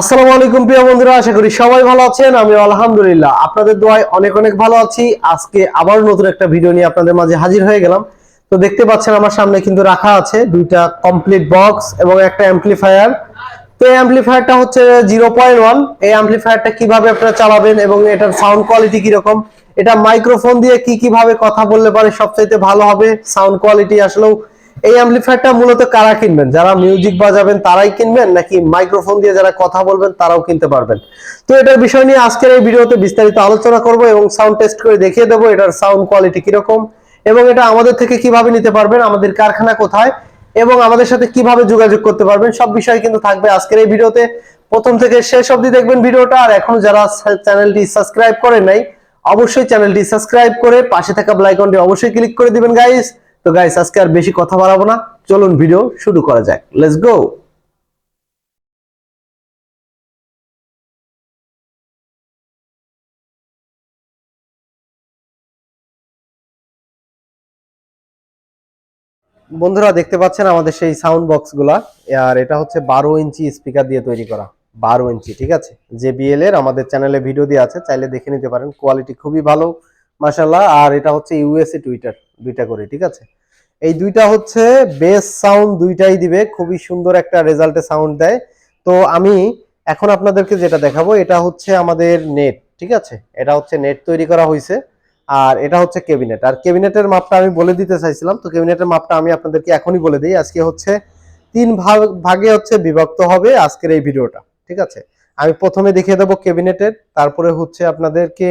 আসসালামু আলাইকুম প্রিয় বন্ধুরা, আশা করি সবাই ভালো আছেন আমি আলহামদুলিল্লাহ। আপনাদের দোয়ায় অনেক অনেক ভালো আছি। আজকে আবার নতুন একটা ভিডিও নিয়ে আপনাদের মাঝে হাজির হয়ে গেলাম। তো দেখতে পাচ্ছেন আমার সামনে কিন্তু রাখা আছে দুইটা কমপ্লিট বক্স এবং একটা অ্যাম্পলিফায়ার তো এই অ্যাম্পলিফায়ারটা হচ্ছে জিরো পয়েন্ট ওয়ান এই অ্যাম্পলিফায়ারটা কীভাবে আপনারা চালাবেন এবং এটার সাউন্ড কোয়ালিটি কীরকম? এটা মাইক্রোফোন দিয়ে কি কীভাবে কথা বললে পারে সবচাইতে ভালো হবে? সাউন্ড কোয়ালিটি আসলেও এই অ্যাম্পলিফায়ারটা মূলত কারা কিনবেন? যারা মিউজিক বাজাবেন তারাই কিনবেন, নাকি মাইক্রোফোন দিয়ে যারা কথা বলবেন তারাও কিনতে পারবেন? তো এটার বিষয় নিয়ে আজকের এই ভিডিওতে বিস্তারিত আলোচনা করব এবং সাউন্ড টেস্ট করে দেখিয়ে দেবো এটার সাউন্ড কোয়ালিটি কীরকম এবং এটা আমাদের থেকে কীভাবে নিতে পারবেন, আমাদের কারখানা কোথায় এবং আমাদের সাথে কীভাবে যোগাযোগ করতে পারবেন, সব বিষয় কিন্তু থাকবে আজকের এই ভিডিওতে। প্রথম থেকে শেষ অবধি দেখবেন ভিডিওটা আর এখন যারা চ্যানেলটি সাবস্ক্রাইব করেন নাই, অবশ্যই চ্যানেলটি সাবস্ক্রাইব করে পাশে থাকা বেল আইকনটি অবশ্যই ক্লিক করে দিবেন গাইস তো গাইস আজকে আর বেশি কথা বাড়াবো না। চলুন ভিডিও শুরু করা যাক। লেটস গো বন্ধুরা, দেখতে পাচ্ছেন আমাদের সেই সাউন্ড বক্সগুলা? আর এটা হচ্ছে বারো ইঞ্চি স্পিকার দিয়ে তৈরি করা। বারো ইঞ্চি, ঠিক আছে? যে বিএল এর আমাদের চ্যানেলে ভিডিও দিয়ে আছে, চাইলে দেখে নিতে পারেন। কোয়ালিটি খুবই ভালো মাসাল্লাহ আর এটা হচ্ছে ইউএসএ টুইটার দুইটা করে, ঠিক আছে? এই দুইটা হচ্ছে বেস সাউন্ড দুইটাই দিবে, খুবই সুন্দর একটা রেজাল্টে সাউন্ড দেয়। তো আমি এখন আপনাদেরকে যেটা দেখাবো, এটা হচ্ছে আমাদের নেট ঠিক আছে? এটা হচ্ছে নেট তৈরি করা হয়েছে আর এটা হচ্ছে কেবিনেট আর কেবিনেটের মাপটা আমি বলে দিতে চাইছিলাম, তো কেবিনেটের মাপটা আমি আপনাদেরকে এখনই বলে দিই। আজকে হচ্ছে তিন ভাগ, ভাগে হচ্ছে বিভক্ত হবে আজকের এই ভিডিওটা, ঠিক আছে? আমি প্রথমে দেখিয়ে দেবো কেবিনেটের তারপরে হচ্ছে আপনাদেরকে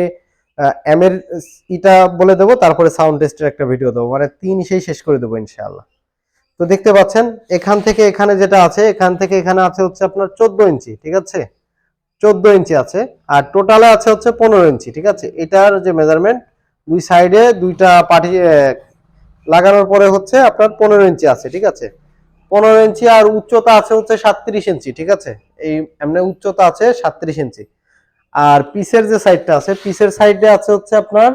এম এর ইটা বলে দেবো, তারপরে সাউন্ড টেস্টের একটা ভিডিও দেবো। মানে তিন সেই শেষ করে দেবো ইনশাআল্লাহ। তো দেখতে পাচ্ছেন, এখান থেকে এখানে যেটা আছে, এখান থেকে এখানে আছে হচ্ছে আপনার চোদ্দ ইঞ্চি, ঠিক আছে? চোদ্দ ইঞ্চি আছে, আর টোটালে আছে হচ্ছে পনেরো ইঞ্চি, ঠিক আছে? এটার যে মেজারমেন্ট দুই সাইডে দুইটা পাটি লাগানোর পরে হচ্ছে আপনার পনেরো ইঞ্চি আছে, ঠিক আছে? পনেরো ইঞ্চি আর উচ্চতা আছে হচ্ছে সাতত্রিশ ইঞ্চি, ঠিক আছে? এই, এমনি উচ্চতা আছে সাতত্রিশ ইঞ্চি। আর পিসের যে সাইডটা আছে পিসের সাইডে আছে হচ্ছে আপনার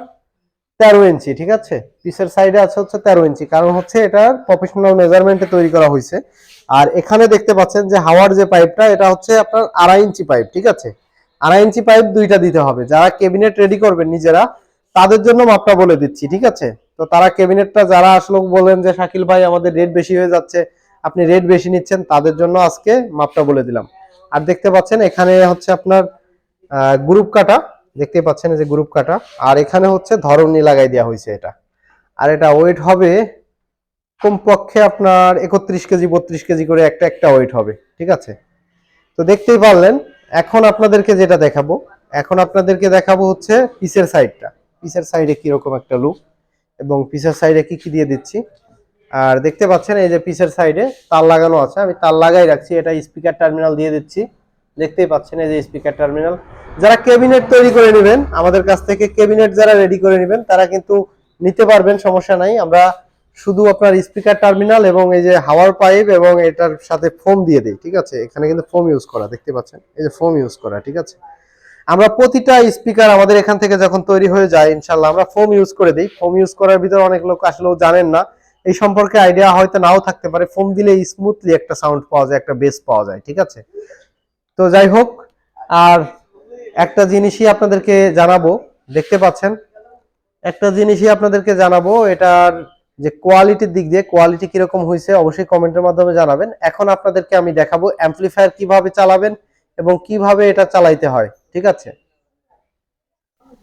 তেরো ইঞ্চি, ঠিক আছে? পিসের সাইডে আছে হচ্ছে তেরো ইঞ্চি, কারণ হচ্ছে এটা প্রফেশনাল মেজারমেন্টে তৈরি করা হয়েছে। আর এখানে দেখতে পাচ্ছেন যে হাওয়ার যে পাইপটা এটা হচ্ছে আপনার আড়াই ইঞ্চি পাইপ ঠিক আছে? আড়াই ইঞ্চি পাইপ দুইটা দিতে হবে। যারা কেবিনেট রেডি করবেন নিজেরা, তাদের জন্য মাপটা বলে দিচ্ছি, ঠিক আছে? তো তারা ক্যাবিনেটটা যারা আসলো বলেন যে শাকিল ভাই, আমাদের রেট বেশি হয়ে যাচ্ছে, আপনি রেট বেশি নিচ্ছেন, তাদের জন্য আজকে মাপটা বলে দিলাম। আর দেখতে পাচ্ছেন এখানে হচ্ছে আপনার গ্রুপ কাটা দেখতে পাচ্ছেন যে গ্রুপ কাটা। আর এখানে হচ্ছে ধরনী লাগাই দেওয়া হয়েছে এটা। আর এটা ওয়েট হবে কমপক্ষে আপনার একত্রিশ কেজি, বত্রিশ কেজি করে একটা একটা ওয়েট হবে, ঠিক আছে? তো দেখতেই পারলেন, এখন আপনাদেরকে যেটা দেখাবো, এখন আপনাদেরকে দেখাবো হচ্ছে পিসের সাইডটা পিসের সাইডে কীরকম একটা লুক এবং পিসের সাইডে কি কি দিয়ে দিচ্ছি? আর দেখতে পাচ্ছেন এই যে পিসের সাইডে তার লাগানো আছে। আমি তার লাগাই রাখছি, এটা স্পিকার টার্মিনাল দিয়ে দিচ্ছি। দেখতেই পাচ্ছেন এই যে স্পিকার টার্মিনাল যারা ক্যাবিনেট তৈরি করে নেবেন, আমাদের কাছ থেকে ক্যাবিনেট যারা রেডি করে নেবেন, তারা কিন্তু নিতে পারবেন, সমস্যা নাই। আমরা শুধু আপনার স্পিকার টার্মিনাল এবং এই যে হাওয়ার পাইপ এবং এটার সাথে ফোম দিয়ে দিই, ঠিক আছে? এখানে কিন্তু ফোম ইউজ করা, দেখতে পাচ্ছেন? এই যে ফোম ইউজ করা, ঠিক আছে? আমরা প্রতিটা স্পিকার আমাদের এখান থেকে যখন তৈরি হয়ে যায় ইনশাল্লাহ আমরা ফোম ইউজ করে দিই। ফোম ইউজ করার ভিতরে অনেক লোক আসলেও জানেন না। এই সম্পর্কে আইডিয়া হয়তো নাও থাকতে পারে। ফোম দিলে স্মুথলি একটা সাউন্ড পাওয়া যায়, একটা বেস পাওয়া যায়, ঠিক আছে? তো যাই হোক, আর একটা জিনিসই আপনাদেরকে জানাব, দেখতে পাচ্ছেন? একটা জিনিসই আপনাদেরকে জানাব, এটার যে কোয়ালিটির দিক দিয়ে, কোয়ালিটি কীরকম হয়েছে অবশ্যই কমেন্টের মাধ্যমে জানাবেন। এখন আপনাদেরকে আমি দেখাবো অ্যাম্পলিফায়ার কীভাবে চালাবেন এবং কীভাবে এটা চালাইতে হয়, ঠিক আছে?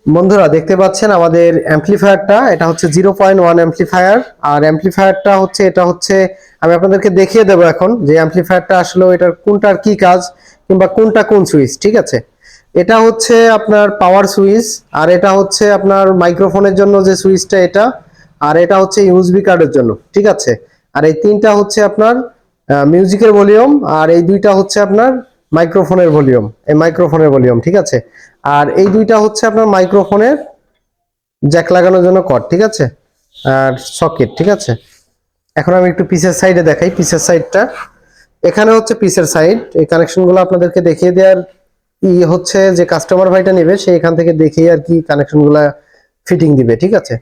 বন্ধুরা, দেখতে পাচ্ছেন আমাদের অ্যাম্পলিফায়ারটা, এটা হচ্ছে জিরো পয়েন্ট ওয়ান অ্যাম্পলিফায়ার, আর অ্যাম্পলিফায়ারটা হচ্ছে, এটা হচ্ছে, আমি আপনাদেরকে দেখিয়ে দেবো এখন যে অ্যাম্পলিফায়ারটা আসলে এটার কোনটার কি কাজ কিংবা কোনটা কোন সুইচ, ঠিক আছে? এটা হচ্ছে আপনার পাওয়ার সুইচ, আর এটা হচ্ছে আপনার মাইক্রোফোনের জন্য যে সুইচটা এটা, আর এটা হচ্ছে ইউএসবি কার্ডের জন্য, ঠিক আছে? আর এই তিনটা হচ্ছে আপনার মিউজিকের ভলিউম আর এই দুইটা হচ্ছে আপনার মাইক্রোফোনের ভলিউম এই মাইক্রোফোনের ভলিউম ঠিক আছে? আর এই দুইটা হচ্ছে আপনার মাইক্রোফোনের জ্যাক লাগানোর জন্য কট ঠিক আছে? আর সকেট ঠিক আছে? এখন আমি একটু পিসের সাইডে দেখাই, পিসের সাইডটা এখানে হচ্ছে পিসের সাইড এই কানেকশনগুলো আপনাদেরকে দেখিয়ে দেওয়ার ই হচ্ছে যে কাস্টমার ভাইটা নেবে, সে এখান থেকে দেখিয়ে আর কি কানেকশনগুলো ফিটিং দিবে, ঠিক আছে?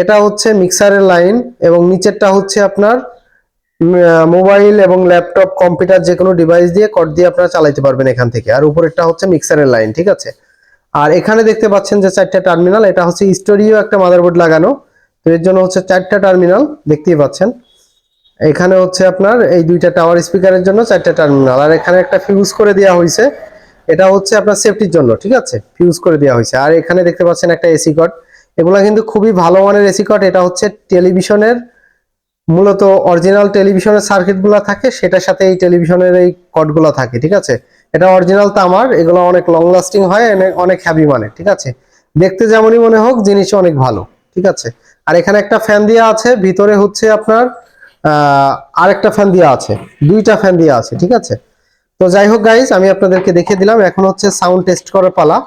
এটা হচ্ছে মিক্সারের লাইন এবং নিচেরটা হচ্ছে আপনার মোবাইল এবং ল্যাপটপ কম্পিউটার যে কোনো ডিভাইস দিয়ে কট দিয়ে আপনারা চালাতে পারবেন এখান থেকে। আর উপরেরটা হচ্ছে মিক্সারের লাইন ঠিক আছে? আর এখানে দেখতে পাচ্ছেন যে চারটা টার্মিনাল এটা হচ্ছে স্টোরিও একটা মাদারবোর্ড লাগানো। তো এর জন্য হচ্ছে চারটা টার্মিনাল দেখতেই পাচ্ছেন। এখানে হচ্ছে আপনার এই দুইটা টাওয়ার স্পিকারের জন্য চারটা টার্মিনাল আর এখানে একটা ফিউজ করে দেওয়া হয়েছে এটা হচ্ছে আপনার সেফটির জন্য, ঠিক আছে? ফিউজ করে দেওয়া হয়েছে আর এখানে দেখতে পাচ্ছেন একটা এসি কট এগুলা কিন্তু খুবই ভালো মানের এসি কট এটা হচ্ছে টেলিভিশনের মূলত অরিজিনাল টেলিভিশনের সার্কিটগুলো থাকে, সেটার সাথে এই টেলিভিশনের এই কটগুলো থাকে, ঠিক আছে? এটা অরিজিনাল তামার এগুলো অনেক লং লাস্টিং হয় অনেক- হ্যাভি মানে ঠিক আছে? দেখতে যেমনই মনে হোক জিনিস অনেক ভালো, ঠিক আছে? আর এখানে একটা ফ্যান দেওয়া আছে, ভিতরে হচ্ছে আপনার আরেকটা ফ্যান দেওয়া আছে। দুইটা ফ্যান দেওয়া আছে, ঠিক আছে? তো যাই হোক গাইজ আমি আপনাদেরকে দেখিয়ে দিলাম, এখন হচ্ছে সাউন্ড টেস্ট করার পালা।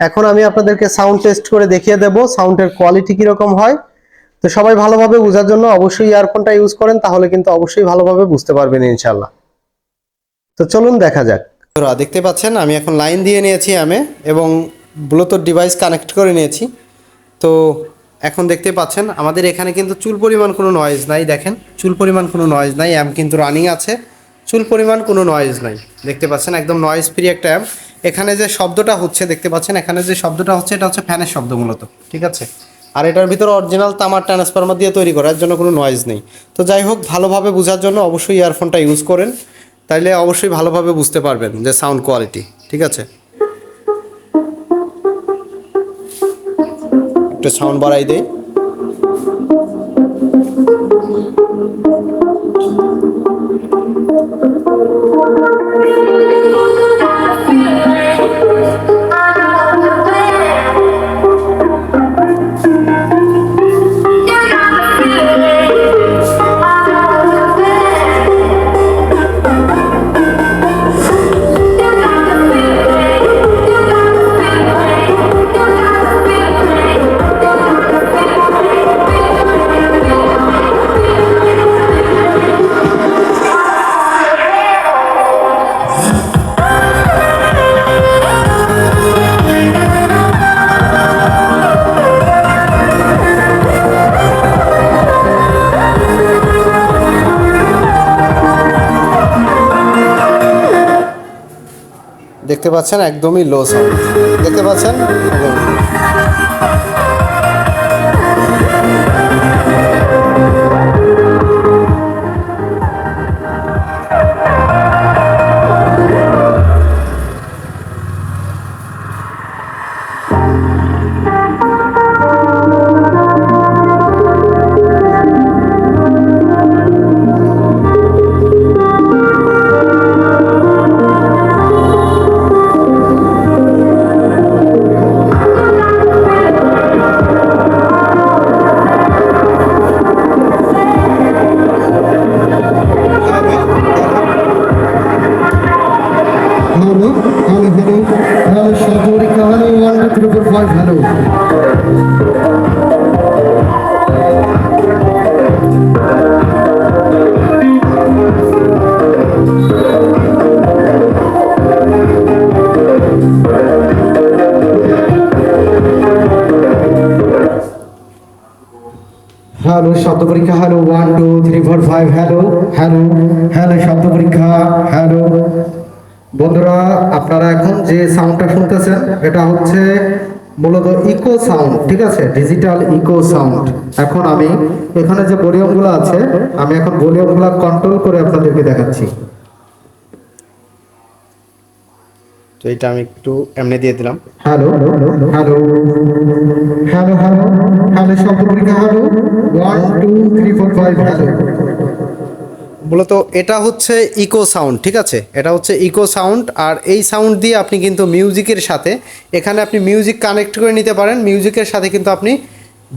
এখন আমি আপনাদেরকে সাউন্ড টেস্ট করে দেখিয়ে দেব সাউন্ডের কোয়ালিটি কীরকম হয়। তো সবাই ভালোভাবে বোঝার জন্য অবশ্যই ইয়ারফোনটা ইউজ করেন, তাহলে কিন্তু অবশ্যই ভালোভাবে বুঝতে পারবেন ইনশাল্লাহ তো চলুন দেখা যাক। দেখতে পাচ্ছেন, আমি এখন লাইন দিয়ে নিয়েছি আমি এবং ব্লুটুথ ডিভাইস কানেক্ট করে নিয়েছি। তো এখন দেখতে পাচ্ছেন, আমাদের এখানে কিন্তু চুল পরিমাণ কোনো নয়েজ নাই, দেখেন। চুল পরিমাণ কোনো নয়েজ নাই অ্যাম কিন্তু রানিং আছে। চুল পরিমাণ কোনো নয়েজ নাই, দেখতে পাচ্ছেন, একদম নয়েজ ফ্রি একটা অ্যাম এখানে যে শব্দটা হচ্ছে, দেখতে পাচ্ছেন, এখানে যে শব্দটা হচ্ছে, এটা হচ্ছে ফ্যানের শব্দ মূলত, ঠিক আছে? আর এটার ভিতরে অরিজিনাল তামার ট্রান্সফার্মার দিয়ে তৈরি করার জন্য কোনো নয়েজ নেই। তো যাই হোক, ভালোভাবে বোঝার জন্য অবশ্যই ইয়ারফোনটা ইউজ করেন, তাইলে অবশ্যই ভালোভাবে বুঝতে পারবেন যে সাউন্ড কোয়ালিটি ঠিক আছে? একটু সাউন্ড বাড়াই দেই। দেখতে পাচ্ছেন একদমই লো সাউন্ড দেখতে পাচ্ছেন? Three, four, five, hello. Hello শব্দ পরীক্ষা hello one two three four five hello hello hello শব্দ পরীক্ষা হ্যালো বন্ধুরা আপনারা এখন যে সাউন্ডটা শুনতেছেন এটা হচ্ছে মূলত ইকো সাউন্ড ঠিক আছে ডিজিটাল ইকো সাউন্ড এখন আমি এখানে যে ভলিউমগুলো আছে আমি এখন ভলিউমগুলো কন্ট্রোল করে আপনাদেরকে দেখাচ্ছি তো এটা আমি একটু এমনি দিয়ে দিলাম hello hello hello hello hello শব্দ পরীক্ষা hello one two three four five hello মূলত এটা হচ্ছে ইকো সাউন্ড ঠিক আছে? এটা হচ্ছে ইকো সাউন্ড আর এই সাউন্ড দিয়ে আপনি কিন্তু মিউজিকের সাথে এখানে আপনি মিউজিক কানেক্ট করে নিতে পারেন। মিউজিকের সাথে কিন্তু আপনি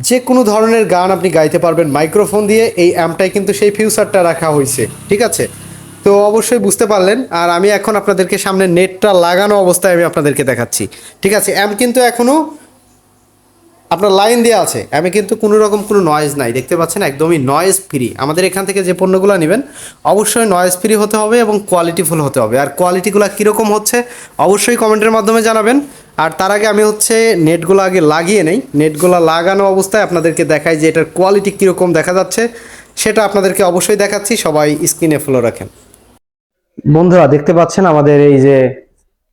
যে কোনো ধরনের গান আপনি গাইতে পারবেন। মাইক্রোফোন দিয়ে এই অ্যাম্পটাই কিন্তু সেই ফিউচারটা রাখা হয়েছে, ঠিক আছে? তো অবশ্যই বুঝতে পারলেন। আর আমি এখন আপনাদেরকে সামনে নেটটা লাগানো অবস্থায় আমি আপনাদেরকে দেখাচ্ছি, ঠিক আছে? অ্যাম্প কিন্তু এখনও আপনার লাইন দেওয়া আছে। আমি কিন্তু কোনো রকম কোনো নয়েজ নাই। দেখতে পাচ্ছেন একদমই নয়েজ ফ্রি আমাদের এখান থেকে যে পণ্যগুলো নেবেন, অবশ্যই নয়েজ ফ্রি হতে হবে এবং কোয়ালিটিফুল হতে হবে। আর কোয়ালিটিগুলো কীরকম হচ্ছে, অবশ্যই কমেন্টের মাধ্যমে জানাবেন। আর তার আগে আমি হচ্ছে নেটগুলো আগে লাগিয়ে নেই। নেটগুলো লাগানো অবস্থায় আপনাদেরকে দেখাই যে এটার কোয়ালিটি কীরকম দেখা যাচ্ছে। সেটা আপনাদেরকে অবশ্যই দেখাচ্ছি। সবাই স্ক্রিনে ফলো রাখেন। বন্ধুরা, দেখতে পাচ্ছেন আমাদের এই যে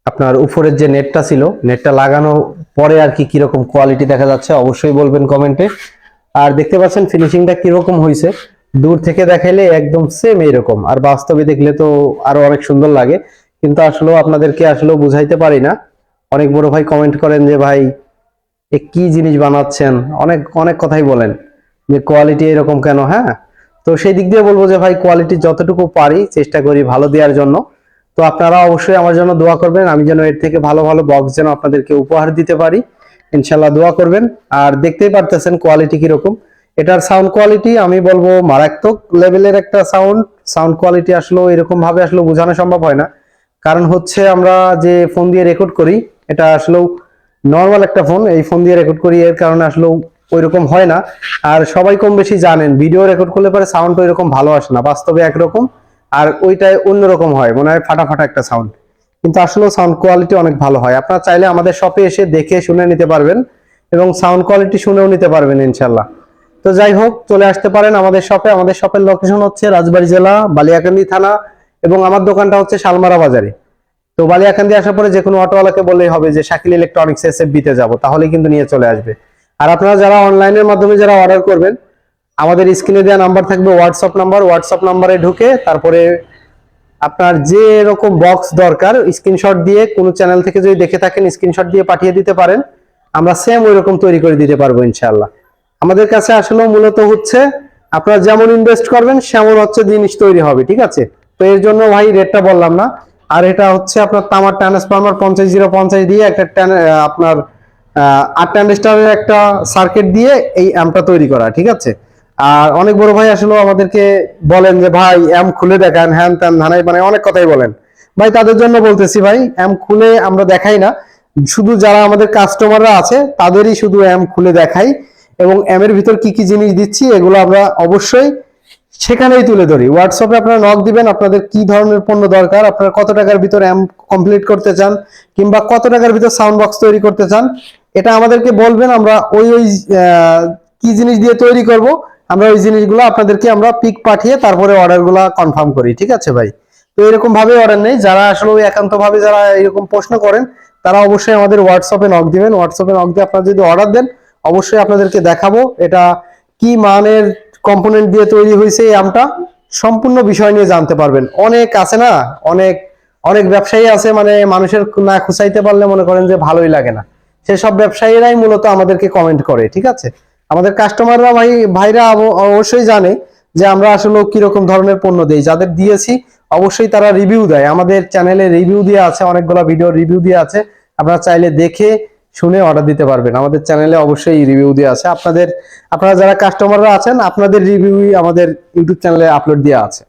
আপনার উপরের যে নেটটা ছিল নেটটা লাগানো পরে আর কি কীরকম কোয়ালিটি দেখা যাচ্ছে অবশ্যই বলবেন কমেন্টে আর দেখতে পাচ্ছেন ফিনিশিংটা কীরকম হয়েছে দূর থেকে দেখাইলে একদম সেম এরকম আর বাস্তবে দেখলে তো আরও অনেক সুন্দর লাগে। কিন্তু আসলে আপনাদেরকে আসলে বুঝাইতে পারি না। অনেক বড় ভাই কমেন্ট করেন যে, ভাই, এ কি জিনিস বানাচ্ছেন? অনেক অনেক কথাই বলেন যে কোয়ালিটি এরকম কেন? হ্যাঁ? তো সেই দিক দিয়ে বলব যে, ভাই কোয়ালিটি যতটুকু পারি, চেষ্টা করি ভালো দেওয়ার জন্য। তো আপনারা অবশ্যই আমার জন্য দোয়া করবেন। আমি যেন এর থেকে ভালো ভালো বক্স যেন আপনাদেরকে উপহার দিতে পারি। ইনশাল্লাহ দোয়া করবেন। আর দেখতেই পারতেছেন কোয়ালিটি কীরকম। এটার সাউন্ড কোয়ালিটি আমি বলব মারাত্মক লেভেলের একটা সাউন্ড সাউন্ড কোয়ালিটি আসলে এরকম ভাবে আসলে বোঝানো সম্ভব হয় না। কারণ হচ্ছে আমরা যে ফোন দিয়ে রেকর্ড করি, এটা আসলেও নর্মাল একটা ফোন এই ফোন দিয়ে রেকর্ড করি, এর কারণে আসলেও ওইরকম হয় না। আর সবাই কম বেশি জানেন ভিডিও রেকর্ড করলে পরে সাউন্ড ওইরকম ভালো আসে না। বাস্তবে একরকম। আর ওইটায় অন্যরকম হয়, মনে হয় ফাটা ফাটা একটা সাউন্ড কিন্তু আসলে সাউন্ড কোয়ালিটি অনেক ভালো হয়। আপনারা চাইলে আমাদের শপে এসে দেখে শুনে নিতে পারবেন এবং সাউন্ড কোয়ালিটি শুনেও নিতে পারবেন ইনশাল্লাহ তো যাই হোক, চলে আসতে পারেন আমাদের শপে আমাদের শপের লোকেশন হচ্ছে রাজবাড়ী জেলা, বালিয়াকান্দি থানা এবং আমার দোকানটা হচ্ছে শালমারা বাজারে। তো বালিয়াকান্দি আসার পরে যে কোনো অটোওয়ালাকে বললেই হবে যে, শাকিল ইলেকট্রনিক্স এস এফ বিতে যাব। তাহলেই কিন্তু নিয়ে চলে আসবে। আর আপনারা যারা অনলাইনের মাধ্যমে যারা অর্ডার করবেন আমাদের স্ক্রিনে দেওয়া নাম্বার থাকবে হোয়াটসঅ্যাপ নাম্বার। হোয়াটসঅ্যাপ নাম্বারে ঢুকে তারপরে আপনার যে এরকম বক্স দরকার স্ক্রিনশট দিয়ে কোনো চ্যানেল থেকে যদি দেখে থাকেন স্ক্রিনশট দিয়ে পাঠিয়ে দিতে পারেন। আমরা সেম ওই রকম তৈরি করে দিতে পারব ইনশাআল্লাহ। আমাদের কাছে আসলে মূলত হচ্ছে আপনারা যেমন ইনভেস্ট করবেন, সেমন হচ্ছে জিনিস তৈরি হবে, ঠিক আছে? তো এর জন্য ভাই রেটটা বললাম না। আর এটা হচ্ছে আপনার তামার ট্রান্সফর্মার পঞ্চাশ জিরো পঞ্চাশ দিয়ে একটা আপনার আট ট্রানজিস্টারের একটা সার্কিট দিয়ে এই অ্যাম্পটা তৈরি করা, ঠিক আছে? আর অনেক বড় ভাই আসলে আমাদেরকে বলেন যে, ভাই অ্যাম্প খুলে দেখান, হ্যান ত্যান ধানাই মানে অনেক কথাই বলেন। ভাই, তাদের জন্য বলতেছি ভাই অ্যাম্প খুলে আমরা দেখাই না। শুধু যারা আমাদের কাস্টমাররা আছে, তাদেরই শুধু অ্যাম্প খুলে দেখাই। এবং অ্যামের ভিতর কি কি জিনিস দিচ্ছি, এগুলো আমরা অবশ্যই সেখানেই তুলে ধরি। হোয়াটসঅ্যাপে আপনারা নক দিবেন, আপনাদের কি ধরনের পণ্য দরকার, আপনারা কত টাকার ভিতর অ্যাম্প কমপ্লিট করতে চান, কিংবা কত টাকার ভিতর সাউন্ড বক্স তৈরি করতে চান, এটা আমাদেরকে বলবেন, আমরা ওই ওই কি জিনিস দিয়ে তৈরি করব। আমরা ওই জিনিসগুলো আপনাদেরকে আমরা পিক পাঠিয়ে তারপরে অর্ডারগুলো কনফার্ম করি, ঠিক আছে ভাই? তো এরকম ভাবে অর্ডার নেই, যারা আসলে ওই একান্ত ভাবে যারা এরকম প্রশ্ন করেন, তারা অবশ্যই আমাদের হোয়াটসঅ্যাপে নক দিবেন। হোয়াটসঅ্যাপে নক দিয়ে আপনারা যদি অর্ডার দেন, অবশ্যই আপনাদেরকে দেখাবো এটা কি মানের কম্পোনেন্ট দিয়ে তৈরি হয়েছে এই আমটা। সম্পূর্ণ বিষয় নিয়ে জানতে পারবেন। অনেক আছে না, অনেক অনেক ব্যবসায়ী আছে মানে মানুষের না খুঁচাইতে পারলে মনে করেন যে ভালোই লাগে না। সেসব ব্যবসায়ীরাই মূলত আমাদেরকে কমেন্ট করে, ঠিক আছে? আমাদের কাস্টমাররা ভাই, ভাইরা অব- অবশ্যই জানে যে আমরা আসলে কীরকম ধরনের পণ্য দেই। যাদের দিয়েছি, অবশ্যই তারা রিভিউ দেয়। আমাদের চ্যানেলে রিভিউ দিয়ে আছে, অনেকগুলো ভিডিও রিভিউ দিয়ে আছে। আপনারা চাইলে দেখে, শুনে অর্ডার দিতে পারবেন। আমাদের চ্যানেলে অবশ্যই রিভিউ দিয়ে আছে। আপনাদের, আপনারা যারা কাস্টমাররা আছেন, আপনাদের রিভিউই আমাদের ইউটিউব চ্যানেলে আপলোড দেওয়া আছে।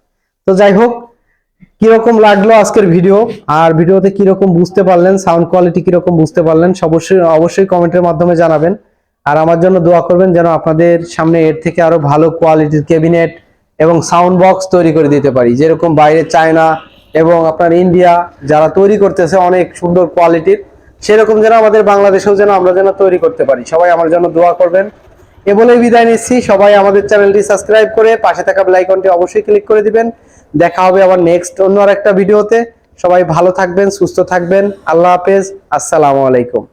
তো যাই হোক, কীরকম লাগল আজকের ভিডিও আর ভিডিওতে কীরকম বুঝতে পারলেন সাউন্ড কোয়ালিটি কীরকম বুঝতে পারলেন অবশ্যই অবশ্যই কমেন্টের মাধ্যমে জানাবেন। আর আমার জন্য দোয়া করবেন যেন আপনাদের সামনে এর থেকে আরও ভালো কোয়ালিটির ক্যাবিনেট এবং সাউন্ড বক্স তৈরি করে দিতে পারি। যেরকম বাইরে চায়না এবং আপনার ইন্ডিয়া যারা তৈরি করতেছে অনেক সুন্দর কোয়ালিটির সেরকম যেন আমাদের বাংলাদেশেও যেন আমরা যেন তৈরি করতে পারি। সবাই আমার জন্য দোয়া করবেন। এ বলেই বিদায় নিচ্ছি। সবাই আমাদের চ্যানেলটি সাবস্ক্রাইব করে পাশে থাকা বেল আইকনটি অবশ্যই ক্লিক করে দিবেন। দেখা হবে আবার নেক্সট অন্য আর একটা ভিডিওতে সবাই ভালো থাকবেন, সুস্থ থাকবেন। আল্লাহ হাফেজ। আসসালামু আলাইকুম।